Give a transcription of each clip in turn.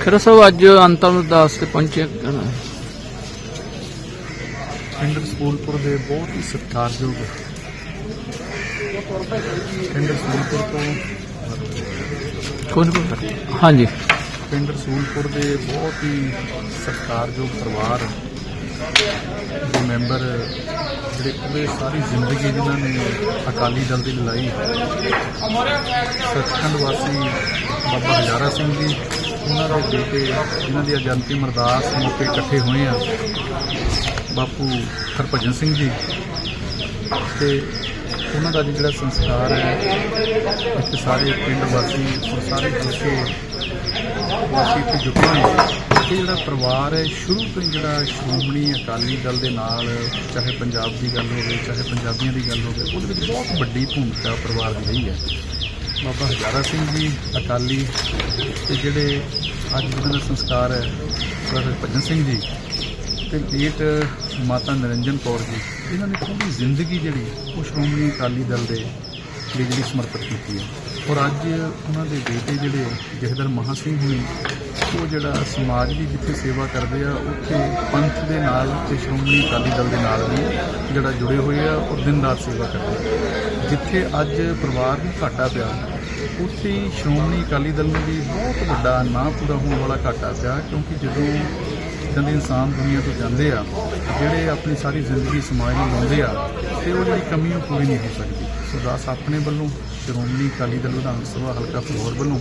ਖਰਾ ਸਾਹਿਬ ਅੱਜ ਅੰਤਮ ਅਰਦਾਸ ਤੇ ਪਹੁੰਚੇ ਪਿੰਡ ਸਕੂਲਪੁਰ ਦੇ ਬਹੁਤ ਹੀ ਸਤਿਕਾਰਯੋਗ ਪਿੰਡ ਸਕੂਲਪੁਰ ਤੋਂ ਕੌਣ ਕੌਣ ਹਾਂਜੀ। ਪਿੰਡ ਸਕੂਲਪੁਰ ਦੇ ਬਹੁਤ ਹੀ ਸਤਿਕਾਰਯੋਗ ਪਰਿਵਾਰ ਦੇ ਮੈਂਬਰ, ਜਿਹੜੇ ਪੂਰੇ ਸਾਰੀ ਜ਼ਿੰਦਗੀ ਜਿਨ੍ਹਾਂ ਨੇ ਅਕਾਲੀ ਦਲ ਦੀ ਲੜਾਈ ਸੱਚਖੰਡ ਵਾਸੀ ਬਾਬਾ ਹਜ਼ਾਰਾ ਸਿੰਘ ਜੀ, ਉਹਨਾਂ ਦੇ ਬੇਟੇ, ਜਿਨ੍ਹਾਂ ਦੀ ਅੱਜ ਅੰਤਿਮ ਅਰਦਾਸ ਮੌਕੇ ਇਕੱਠੇ ਹੋਏ ਆ, ਬਾਪੂ ਹਰਭਜਨ ਸਿੰਘ ਜੀ ਤੇ ਉਹਨਾਂ ਦਾ ਜਿਹੜਾ ਸੰਸਕਾਰ ਹੈ, ਇੱਥੇ ਸਾਰੇ ਪਿੰਡ ਵਾਸੀ, ਸਾਰੇ ਹਲਕੇ ਵਾਸੀ ਇੱਥੇ ਜੁਟੇ ਨੇ। ਇਹ ਜਿਹੜਾ ਪਰਿਵਾਰ ਹੈ, ਸ਼ੁਰੂ ਤੋਂ ਹੀ ਜਿਹੜਾ ਸ਼੍ਰੋਮਣੀ ਅਕਾਲੀ ਦਲ ਦੇ ਨਾਲ, ਚਾਹੇ ਪੰਜਾਬ ਦੀ ਗੱਲ ਹੋਵੇ, ਚਾਹੇ ਪੰਜਾਬੀਆਂ ਦੀ ਗੱਲ ਹੋਵੇ, ਉਹਦੇ ਵਿੱਚ ਬਹੁਤ ਵੱਡੀ ਭੂਮਿਕਾ ਪਰਿਵਾਰ ਦੀ ਰਹੀ ਹੈ। ਬਾਬਾ ਹਜ਼ਾਰਾ ਸਿੰਘ ਜੀ ਅਕਾਲੀ ਤੇ ਜਿਹੜੇ ਅੱਜ ਜਿਹਨਾਂ ਦਾ ਸੰਸਕਾਰ ਹੈ ਸਰ ਭਜਨ ਸਿੰਘ ਜੀ ਤੇ ਲੇਟ ਮਾਤਾ ਨਿਰੰਜਨ ਕੌਰ ਜੀ, ਇਹਨਾਂ ਨੇ ਪੂਰੀ ਜ਼ਿੰਦਗੀ ਜਿਹੜੀ ਉਹ ਸ਼੍ਰੋਮਣੀ ਅਕਾਲੀ ਦਲ ਦੇ ਲਈ ਜਿਹੜੀ ਸਮਰਪਿਤ ਕੀਤੀ ਹੈ। ਔਰ ਅੱਜ ਉਹਨਾਂ ਦੇ ਬੇਟੇ ਜਿਹੜੇ ਜਹਦਰ ਮਹਾਂ ਸਿੰਘ ਹੁਣੀ, ਉਹ ਜਿਹੜਾ ਸਮਾਜ ਦੀ ਜਿੱਥੇ ਸੇਵਾ ਕਰਦੇ ਆ, ਉੱਥੇ ਪੰਥ ਦੇ ਨਾਲ ਤੇ ਸ਼੍ਰੋਮਣੀ ਅਕਾਲੀ ਦਲ ਦੇ ਨਾਲ ਵੀ ਜਿਹੜਾ ਜੁੜੇ ਹੋਏ ਆ ਔਰ ਦਿਨ ਰਾਤ ਸੇਵਾ ਕਰਦੇ ਆ। ਜਿੱਥੇ ਅੱਜ ਪਰਿਵਾਰ ਨੂੰ ਘਾਟਾ ਪਿਆ, ਉੱਥੇ ਹੀ ਸ਼੍ਰੋਮਣੀ ਅਕਾਲੀ ਦਲ ਨੂੰ ਵੀ ਬਹੁਤ ਵੱਡਾ ਨਾ ਪੂਰਾ ਹੋਣ ਵਾਲਾ ਘਾਟਾ ਪਿਆ, ਕਿਉਂਕਿ ਜਦੋਂ ਕਹਿੰਦੇ ਇਨਸਾਨ ਦੁਨੀਆ ਤੋਂ ਜਾਂਦੇ ਆ, ਜਿਹੜੇ ਆਪਣੀ ਸਾਰੀ ਜ਼ਿੰਦਗੀ ਸਮਾਜ ਨੂੰ ਲਾਉਂਦੇ ਆ, ਤੇ ਉਹ ਜਿਹੜੀ ਕਮੀ ਉਹ ਪੂਰੀ ਨਹੀਂ ਹੋ ਸਕਦੀ। ਸੋ ਦਾਸ ਆਪਣੇ ਵੱਲੋਂ ਸ਼੍ਰੋਮਣੀ ਅਕਾਲੀ ਦਲ ਵਿਧਾਨ ਸਭਾ ਹਲਕਾ ਫਲੋਰ ਵੱਲੋਂ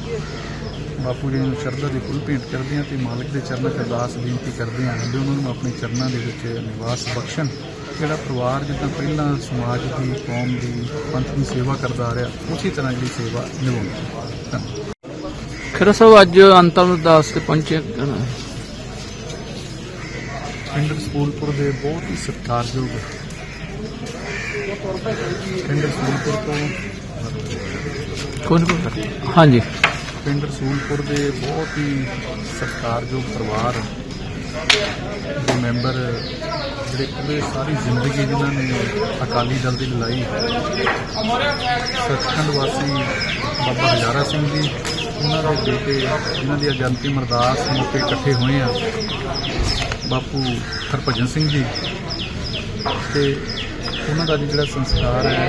ਬਾਪੂ ਜੀ ਨੂੰ ਸ਼ਰਧਾ ਦੀ ਫੁੱਲ ਭੇਂਟ ਕਰਦੇ ਆ ਤੇ ਮਾਲਕ ਦੇ ਚਰਨਾਂ 'ਚ ਅਰਦਾਸ ਬੇਨਤੀ ਕਰਦੇ ਆ ਕਿ ਉਹਨਾਂ ਨੂੰ ਆਪਣੇ ਚਰਨਾਂ ਦੇ ਵਿੱਚ ਨਿਵਾਸ ਬਖਸ਼ਣ। ਜਿਹੜਾ ਪਰਿਵਾਰ ਜਿੱਦਾਂ ਪਹਿਲਾਂ ਸਮਾਜ ਦੀ ਕੌਮ ਦੀ ਪੰਥ ਦੀ ਸੇਵਾ ਕਰਦਾ ਆ ਰਿਹਾ ਉਸੇ ਤਰ੍ਹਾਂ ਜਿਹੜੀ ਸੇਵਾ ਨਿਭਾਉਣੀ ਖਰਾ ਸਾਹਿਬ ਅੱਜ ਅੰਤਮ ਅਰਦਾਸ ਤੇ ਪਹੁੰਚੇ ਪਿੰਡ ਸਕੂਲਪੁਰ ਦੇ ਬਹੁਤ ਹੀ ਸਤਿਕਾਰਯੋਗ ਪਿੰਡ ਸਕੂਲਪੁਰ ਤੋਂ। ਕੌਣ ਕੌਣ ਹਾਂਜੀ। ਪਿੰਡ ਸਕੂਲਪੁਰ ਦੇ ਬਹੁਤ ਹੀ ਸਤਿਕਾਰਯੋਗ ਪਰਿਵਾਰ ਦੇ ਮੈਂਬਰ ਜਿਹੜੇ ਪੂਰੇ ਸਾਰੀ ਜ਼ਿੰਦਗੀ ਜਿਨ੍ਹਾਂ ਨੇ ਅਕਾਲੀ ਦਲ ਦੀ ਲੜਾਈ ਸੱਚਖੰਡ ਵਾਸੀ ਬਾਬਾ ਹਜ਼ਾਰਾ ਸਿੰਘ ਜੀ ਉਹਨਾਂ ਦੇ ਬੇਟੇ ਜਿਨ੍ਹਾਂ ਦੀ ਅੱਜ ਅੰਤਿਮ ਅਰਦਾਸ ਮੌਕੇ ਇਕੱਠੇ ਹੋਏ ਆ। ਬਾਪੂ ਹਰਭਜਨ ਸਿੰਘ ਜੀ ਤੇ ਉਹਨਾਂ ਦਾ ਵੀ ਜਿਹੜਾ ਸੰਸਕਾਰ ਹੈ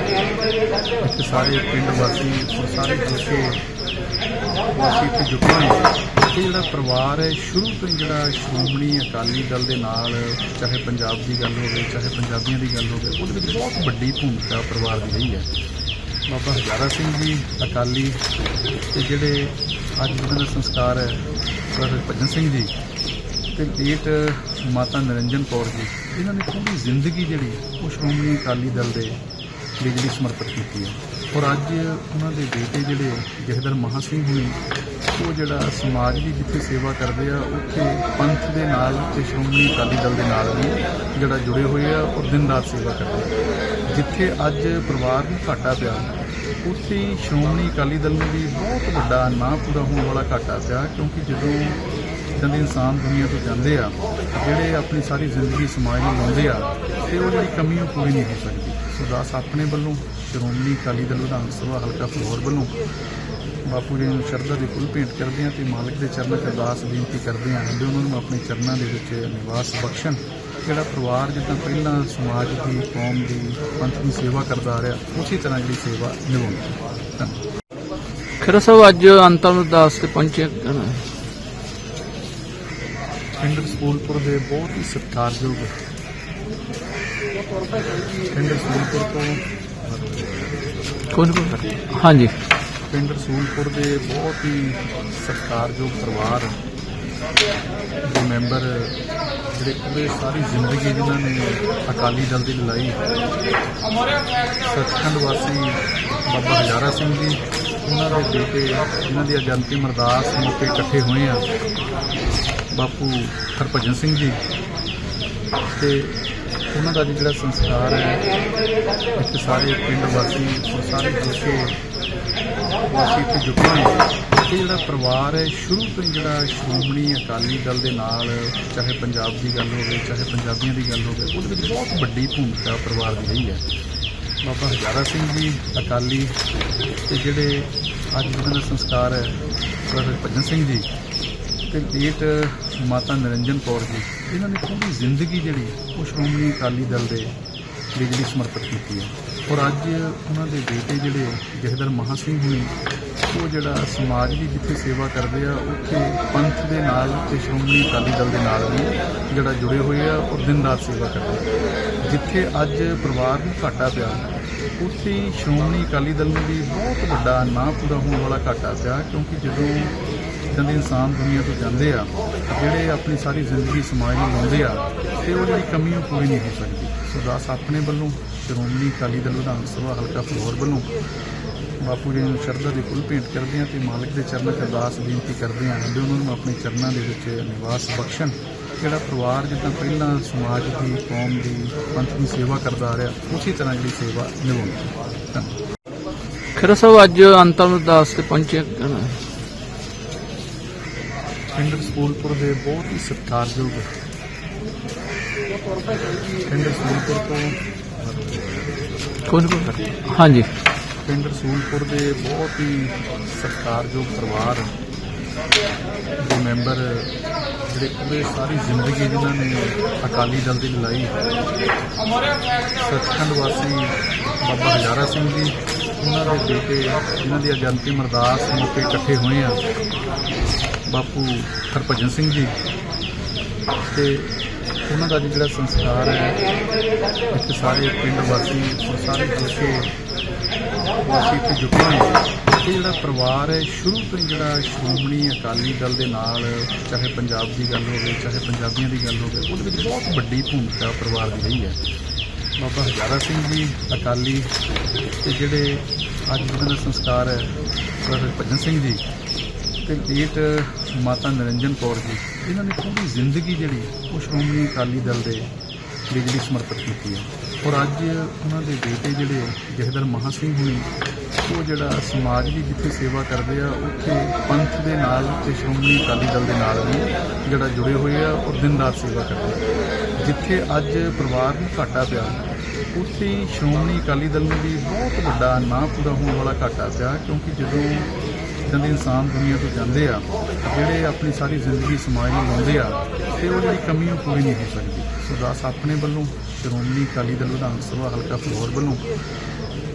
ਇੱਥੇ ਸਾਰੇ ਪਿੰਡ ਵਾਸੀ ਔਰ ਸਾਰੇ ਹਲਕੇ ਵਾਸੀ ਇੱਥੇ ਜੁਟੇ ਇਹ ਜਿਹੜਾ ਪਰਿਵਾਰ ਹੈ, ਸ਼ੁਰੂ ਤੋਂ ਹੀ ਜਿਹੜਾ ਸ਼੍ਰੋਮਣੀ ਅਕਾਲੀ ਦਲ ਦੇ ਨਾਲ, ਚਾਹੇ ਪੰਜਾਬ ਦੀ ਗੱਲ ਹੋਵੇ, ਚਾਹੇ ਪੰਜਾਬੀਆਂ ਦੀ ਗੱਲ ਹੋਵੇ, ਉਹਦੇ ਵਿੱਚ ਬਹੁਤ ਵੱਡੀ ਭੂਮਿਕਾ ਪਰਿਵਾਰ ਦੀ ਰਹੀ ਹੈ। ਬਾਬਾ ਹਜ਼ਾਰਾ ਸਿੰਘ ਜੀ ਅਕਾਲੀ ਤੇ ਜਿਹੜੇ ਅੱਜ ਜਿਹਨਾਂ ਦਾ ਸੰਸਕਾਰ ਹੈ, ਸਰ ਭਜਨ ਸਿੰਘ ਜੀ ਤੇ ਲੇਟ ਮਾਤਾ ਨਿਰੰਜਨ ਕੌਰ ਜੀ। ਇਹਨਾਂ ਨੇ ਪੂਰੀ ਜ਼ਿੰਦਗੀ ਜਿਹੜੀ ਉਹ ਸ਼੍ਰੋਮਣੀ ਅਕਾਲੀ ਦਲ ਦੇ ਲਈ ਜਿਹੜੀ ਸਮਰਪਿਤ ਕੀਤੀ ਹੈ। ਔਰ ਅੱਜ ਉਹਨਾਂ ਦੇ ਬੇਟੇ ਜਿਹੜੇ ਜਹਦਰ ਮਹਾਂ ਸਿੰਘ ਹੁਣੀ, ਉਹ ਜਿਹੜਾ ਸਮਾਜ ਦੀ ਜਿੱਥੇ ਸੇਵਾ ਕਰਦੇ ਆ, ਉੱਥੇ ਪੰਥ ਦੇ ਨਾਲ ਤੇ ਸ਼੍ਰੋਮਣੀ ਅਕਾਲੀ ਦਲ ਦੇ ਨਾਲ ਵੀ ਜਿਹੜਾ ਜੁੜੇ ਹੋਏ ਆ ਔਰ ਦਿਨ ਰਾਤ ਸੇਵਾ ਕਰਦੇ ਆ। ਜਿੱਥੇ ਅੱਜ ਪਰਿਵਾਰ ਨੂੰ ਘਾਟਾ ਪਿਆ, ਉੱਥੇ ਹੀ ਸ਼੍ਰੋਮਣੀ ਅਕਾਲੀ ਦਲ ਨੂੰ ਵੀ ਬਹੁਤ ਵੱਡਾ ਨਾ ਪੂਰਾ ਹੋਣ ਵਾਲਾ ਘਾਟਾ ਪਿਆ, ਕਿਉਂਕਿ ਜਦੋਂ ਕਹਿੰਦੇ ਇਨਸਾਨ ਦੁਨੀਆ ਤੋਂ ਜਾਂਦੇ ਆ, ਜਿਹੜੇ ਆਪਣੀ ਸਾਰੀ ਜ਼ਿੰਦਗੀ ਸਮਾਜ ਨੂੰ ਲਾਉਂਦੇ ਆ, ਤੇ ਉਹ ਜਿਹੜੀ ਕਮੀ ਉਹ ਪੂਰੀ ਨਹੀਂ ਹੋ ਸਕਦੀ। ਸੋ ਦਾਸ ਆਪਣੇ ਵੱਲੋਂ, ਸ਼੍ਰੋਮਣੀ ਅਕਾਲੀ ਦਲ ਵਿਧਾਨ ਸਭਾ ਹਲਕਾ ਫਲੋਰ ਵੱਲੋਂ ਬਾਪੂ ਜੀ ਨੂੰ ਸ਼ਰਧਾ ਦੀ ਫੁੱਲ ਭੇਂਟ ਕਰਦੇ ਆ ਤੇ ਮਾਲਕ ਦੇ ਚਰਨਾਂ 'ਚ ਅਰਦਾਸ ਬੇਨਤੀ ਕਰਦੇ ਆ ਕਿ ਉਹਨਾਂ ਨੂੰ ਆਪਣੇ ਚਰਨਾਂ ਦੇ ਵਿੱਚ ਨਿਵਾਸ ਬਖਸ਼ਣ। ਜਿਹੜਾ ਪਰਿਵਾਰ ਜਿੱਦਾਂ ਪਹਿਲਾਂ ਸਮਾਜ ਦੀ, ਕੌਮ ਦੀ ਪੰਥ ਦੀ ਸੇਵਾ ਕਰਦਾ ਆ ਰਿਹਾ, ਉਸੇ ਤਰ੍ਹਾਂ ਜਿਹੜੀ ਸੇਵਾ ਨਿਭਾਉਂਦਾ। ਧੰਨਵਾਦ। ਖਰਾ ਸਾਹਿਬ, ਅੱਜ ਅੰਤਮ ਅਰਦਾਸ ਤੇ ਪਹੁੰਚੇ ਪਿੰਡ ਸਕੂਲਪੁਰ ਦੇ ਬਹੁਤ ਹੀ ਸਤਿਕਾਰਯੋਗ ਪਿੰਡ ਸਕੂਲਪੁਰ ਤੋਂ ਕੌਣ ਕੌਣ ਹਾਂਜੀ। ਪਿੰਡ ਸਕੂਲਪੁਰ ਦੇ ਬਹੁਤ ਹੀ ਸਤਿਕਾਰਯੋਗ ਪਰਿਵਾਰ ਦੇ ਮੈਂਬਰ ਜਿਹੜੇ ਪੂਰੇ ਸਾਰੀ ਜ਼ਿੰਦਗੀ ਜਿਨ੍ਹਾਂ ਨੇ ਅਕਾਲੀ ਦਲ ਦੀ ਲੜਾਈ ਸੱਚਖੰਡ ਵਾਸੀ ਬਾਬਾ ਹਜ਼ਾਰਾ ਸਿੰਘ ਜੀ ਉਹਨਾਂ ਦੇ ਬੇਟੇ, ਜਿਨ੍ਹਾਂ ਦੀ ਅੱਜ ਅੰਤਿਮ ਅਰਦਾਸ ਮੌਕੇ ਇਕੱਠੇ ਹੋਏ ਆ, ਬਾਪੂ ਹਰਭਜਨ ਸਿੰਘ ਜੀ। ਤੇ ਉਹਨਾਂ ਦਾ ਅੱਜ ਜਿਹੜਾ ਸੰਸਕਾਰ ਹੈ, ਇੱਥੇ ਸਾਰੇ ਪਿੰਡ ਵਾਸੀ ਔਰ ਸਾਰੇ ਹਲਕੇ ਵਾਸੀ ਇੱਥੇ ਜੁਟੇ ਇਹ ਜਿਹੜਾ ਪਰਿਵਾਰ ਹੈ, ਸ਼ੁਰੂ ਤੋਂ ਹੀ ਜਿਹੜਾ ਸ਼੍ਰੋਮਣੀ ਅਕਾਲੀ ਦਲ ਦੇ ਨਾਲ, ਚਾਹੇ ਪੰਜਾਬ ਦੀ ਗੱਲ ਹੋਵੇ, ਚਾਹੇ ਪੰਜਾਬੀਆਂ ਦੀ ਗੱਲ ਹੋਵੇ, ਉਹਦੇ ਵਿੱਚ ਬਹੁਤ ਵੱਡੀ ਭੂਮਿਕਾ ਪਰਿਵਾਰ ਦੀ ਰਹੀ ਹੈ। ਬਾਬਾ ਹਜ਼ਾਰਾ ਸਿੰਘ ਜੀ, ਅਕਾਲੀ, ਤੇ ਜਿਹੜੇ ਅੱਜ ਉਹਨਾਂ ਦਾ ਸੰਸਕਾਰ ਹੈ ਸਰ ਭਜਨ ਸਿੰਘ ਜੀ ਤੇ ਲੇਟ ਮਾਤਾ ਨਿਰੰਜਨ ਕੌਰ ਜੀ, ਇਹਨਾਂ ਨੇ ਪੂਰੀ ਜ਼ਿੰਦਗੀ ਜਿਹੜੀ ਉਹ ਸ਼੍ਰੋਮਣੀ ਅਕਾਲੀ ਦਲ ਦੇ ਲਈ ਜਿਹੜੀ ਸਮਰਪਿਤ ਕੀਤੀ ਹੈ। ਔਰ ਅੱਜ ਉਹਨਾਂ ਦੇ ਬੇਟੇ ਜਿਹੜੇ ਜਹਦਰ ਮਹਾਂ ਸਿੰਘ ਹੁਣੀ ਉਹ ਜਿਹੜਾ ਸਮਾਜ ਦੀ ਜਿੱਥੇ ਸੇਵਾ ਕਰਦੇ ਆ, ਉੱਥੇ ਪੰਥ ਦੇ ਨਾਲ ਤੇ ਸ਼੍ਰੋਮਣੀ ਅਕਾਲੀ ਦਲ ਦੇ ਨਾਲ ਵੀ ਜਿਹੜਾ ਜੁੜੇ ਹੋਏ ਆ ਔਰ ਦਿਨ ਰਾਤ ਸੇਵਾ ਕਰਦੇ ਆ। ਜਿੱਥੇ ਅੱਜ ਪਰਿਵਾਰ ਨੂੰ ਘਾਟਾ ਪਿਆ, ਉੱਥੇ ਹੀ ਸ਼੍ਰੋਮਣੀ ਅਕਾਲੀ ਦਲ ਨੂੰ ਵੀ ਬਹੁਤ ਵੱਡਾ ਨਾ ਪੂਰਾ ਹੋਣ ਵਾਲਾ ਘਾਟਾ ਪਿਆ, ਕਿਉਂਕਿ ਜਦੋਂ ਕਹਿੰਦੇ ਇਨਸਾਨ ਦੁਨੀਆ ਤੋਂ ਜਾਂਦੇ ਆ, ਜਿਹੜੇ ਆਪਣੀ ਸਾਰੀ ਜ਼ਿੰਦਗੀ ਸਮਾਜ ਨੂੰ ਲਾਉਂਦੇ ਆ, ਤੇ ਉਹ ਜਿਹੜੀ ਕਮੀ ਉਹ ਪੂਰੀ ਨਹੀਂ ਹੋ ਸਕਦੀ ਸੋ ਦਾਸ ਆਪਣੇ ਵੱਲੋਂ ਸ਼੍ਰੋਮਣੀ ਅਕਾਲੀ ਦਲ ਵਿਧਾਨ ਸਭਾ ਹਲਕਾ ਫਲੋਰ ਵੱਲੋਂ ਬਾਪੂ ਜੀ ਨੂੰ ਸ਼ਰਧਾ ਦੀ ਫੁੱਲ ਭੇਂਟ ਕਰਦੇ ਹਾਂ ਤੇ ਮਾਲਕ ਦੇ ਚਰਨਾਂ 'ਚ ਅਰਦਾਸ ਬੇਨਤੀ ਕਰਦੇ ਹਾਂ ਕਿ ਉਹਨਾਂ ਨੂੰ ਆਪਣੇ ਚਰਨਾਂ ਦੇ ਵਿੱਚ ਨਿਵਾਸ ਬਖਸ਼ਣ। ਜਿਹੜਾ ਪਰਿਵਾਰ ਜਿੱਦਾਂ ਪਹਿਲਾਂ ਸਮਾਜ ਦੀ ਕੌਮ ਦੀ ਪੰਥ ਦੀ ਸੇਵਾ ਕਰਦਾ ਆ ਰਿਹਾ ਉਸੇ ਤਰ੍ਹਾਂ ਜਿਹੜੀ ਸੇਵਾ ਨਿਭਾਉਣੀ ਖੇੜਾ ਸਾਹਿਬ ਅੱਜ ਅੰਤਮ ਅਰਦਾਸ ਤੇ ਪਹੁੰਚੇ ਪਿੰਡ ਸਕੂਲਪੁਰ ਦੇ ਬਹੁਤ ਹੀ ਸਤਿਕਾਰਯੋਗ ਪਿੰਡ ਸਕੂਲਪੁਰ ਤੋਂ ਕੌਣ ਕੌਣ? ਹਾਂਜੀ। ਪਿੰਡ ਰਸੂਲਪੁਰ ਦੇ ਬਹੁਤ ਹੀ ਸਤਿਕਾਰਯੋਗ ਪਰਿਵਾਰ ਦੇ ਮੈਂਬਰ ਜਿਹੜੇ ਪੂਰੇ ਸਾਰੀ ਜ਼ਿੰਦਗੀ ਜਿਨ੍ਹਾਂ ਨੇ ਅਕਾਲੀ ਦਲ ਦੀ ਲੜਾਈ ਸੱਚਖੰਡ ਵਾਸੀ ਬਾਬਾ ਹਜ਼ਾਰਾ ਸਿੰਘ ਜੀ, ਉਹਨਾਂ ਦੇ ਬੇਟੇ, ਜਿਨ੍ਹਾਂ ਦੀ ਅੱਜ ਅੰਤਿਮ ਅਰਦਾਸ ਮੌਕੇ ਇਕੱਠੇ ਹੋਏ ਆ, ਬਾਪੂ ਹਰਭਜਨ ਸਿੰਘ ਜੀ ਤੇ ਉਹਨਾਂ ਦਾ ਅੱਜ ਜਿਹੜਾ ਸੰਸਕਾਰ ਹੈ ਇੱਥੇ ਸਾਰੇ ਪਿੰਡ ਵਾਸੀ ਸਾਰੇ ਜੁਕੇ ਵਾਸੀ ਇੱਥੇ ਜੁਟੇ ਹੋਏ ਇਹ ਜਿਹੜਾ ਪਰਿਵਾਰ ਹੈ, ਸ਼ੁਰੂ ਤੋਂ ਹੀ ਜਿਹੜਾ ਸ਼੍ਰੋਮਣੀ ਅਕਾਲੀ ਦਲ ਦੇ ਨਾਲ, ਚਾਹੇ ਪੰਜਾਬ ਦੀ ਗੱਲ ਹੋਵੇ, ਚਾਹੇ ਪੰਜਾਬੀਆਂ ਦੀ ਗੱਲ ਹੋਵੇ, ਉਹਦੇ ਵਿੱਚ ਬਹੁਤ ਵੱਡੀ ਭੂਮਿਕਾ ਪਰਿਵਾਰ ਦੀ ਰਹੀ ਹੈ। ਬਾਬਾ ਹਜ਼ਾਰਾ ਸਿੰਘ ਜੀ ਅਕਾਲੀ ਤੇ ਜਿਹੜੇ ਅੱਜ ਉਹਨਾਂ ਦਾ ਸੰਸਕਾਰ ਹੈ, ਸਰ ਭਜਨ ਸਿੰਘ ਜੀ ਤੇ ਲੇਟ ਮਾਤਾ ਨਿਰੰਜਨ ਕੌਰ ਜੀ, ਇਹਨਾਂ ਨੇ ਪੂਰੀ ਜ਼ਿੰਦਗੀ ਜਿਹੜੀ ਉਹ ਸ਼੍ਰੋਮਣੀ ਅਕਾਲੀ ਦਲ ਦੇ ਲਈ ਜਿਹੜੀ ਸਮਰਪਿਤ ਕੀਤੀ ਹੈ। ਔਰ ਅੱਜ ਉਹਨਾਂ ਦੇ ਬੇਟੇ ਜਿਹੜੇ ਜਹਦਰ ਮਹਾਂ ਸਿੰਘ ਹੁਣੀ ਉਹ ਜਿਹੜਾ ਸਮਾਜ ਦੀ ਜਿੱਥੇ ਸੇਵਾ ਕਰਦੇ ਆ, ਉੱਥੇ ਪੰਥ ਦੇ ਨਾਲ ਤੇ ਸ਼੍ਰੋਮਣੀ ਅਕਾਲੀ ਦਲ ਦੇ ਨਾਲ ਵੀ ਜਿਹੜਾ ਜੁੜੇ ਹੋਏ ਆ ਔਰ ਦਿਨ ਰਾਤ ਸੇਵਾ ਕਰਦੇ ਆ। ਜਿੱਥੇ ਅੱਜ ਪਰਿਵਾਰ ਨੂੰ ਘਾਟਾ ਪਿਆ, ਉੱਥੇ ਹੀ ਸ਼੍ਰੋਮਣੀ ਅਕਾਲੀ ਦਲ ਨੂੰ ਵੀ ਬਹੁਤ ਵੱਡਾ ਨਾ ਪੂਰਾ ਹੋਣ ਵਾਲਾ ਘਾਟਾ ਪਿਆ, ਕਿਉਂਕਿ ਜਦੋਂ ਕਹਿੰਦੇ ਇਨਸਾਨ ਦੁਨੀਆ ਤੋਂ ਜਾਂਦੇ ਆ, ਜਿਹੜੇ ਆਪਣੀ ਸਾਰੀ ਜ਼ਿੰਦਗੀ ਸਮਾਜ ਨੂੰ ਲਾਉਂਦੇ ਆ, ਤੇ ਉਹ ਜਿਹੜੀ ਕਮੀ ਉਹ ਪੂਰੀ ਨਹੀਂ ਹੋ ਸਕਦੀ। ਸੋ ਦਾਸ ਆਪਣੇ ਵੱਲੋਂ, ਸ਼੍ਰੋਮਣੀ ਅਕਾਲੀ ਦਲ ਵਿਧਾਨ ਸਭਾ ਹਲਕਾ ਫਲੋਰ ਵੱਲੋਂ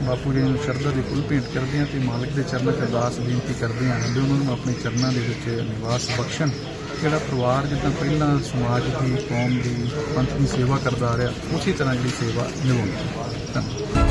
ਬਾਪੂ ਜੀ ਨੂੰ ਸ਼ਰਧਾ ਦੇ ਫੁੱਲ ਭੇਂਟ ਕਰਦੇ ਹਾਂ ਤੇ ਮਾਲਕ ਦੇ ਚਰਨਾਂ 'ਚ ਅਰਦਾਸ ਬੇਨਤੀ ਕਰਦੇ ਹਾਂ ਕਿ ਉਹਨਾਂ ਨੂੰ ਆਪਣੇ ਚਰਨਾਂ ਦੇ ਵਿੱਚ ਨਿਵਾਸ ਬਖਸ਼ਣ। ਜਿਹੜਾ ਪਰਿਵਾਰ ਜਿੱਦਾਂ ਪਹਿਲਾਂ ਸਮਾਜ ਦੀ, ਕੌਮ ਦੀ ਪੰਥ ਦੀ ਸੇਵਾ ਕਰਦਾ ਆ ਰਿਹਾ, ਉਸੇ ਤਰ੍ਹਾਂ ਜਿਹੜੀ ਸੇਵਾ ਨਿਭਾਉਣੀ ਧੰਨਵਾਦ।